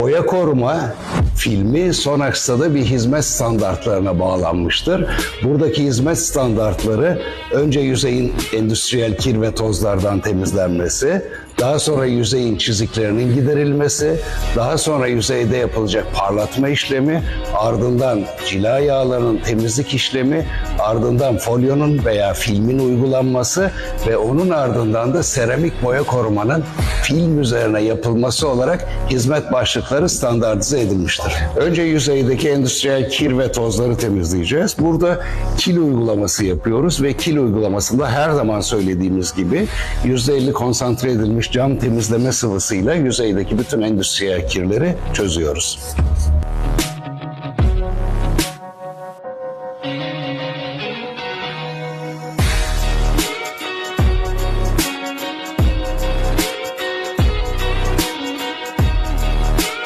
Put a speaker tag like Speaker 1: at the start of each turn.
Speaker 1: Boya koruma filmi son aksada bir hizmet standartlarına bağlanmıştır. Buradaki hizmet standartları önce yüzeyin endüstriyel kir ve tozlardan temizlenmesi, daha sonra yüzeyin çiziklerinin giderilmesi, daha sonra yüzeyde yapılacak parlatma işlemi, ardından cila yağlarının temizlik işlemi, ardından folyonun veya filmin uygulanması ve onun ardından da seramik boya korumanın film üzerine yapılması olarak hizmet başlıkları standartize edilmiştir. Önce yüzeydeki endüstriyel kir ve tozları temizleyeceğiz. Burada kil uygulaması yapıyoruz ve kil uygulamasında her zaman söylediğimiz gibi %50 konsantre edilmiş cam temizleme sıvısıyla yüzeydeki bütün endüstriyel kirleri çözüyoruz.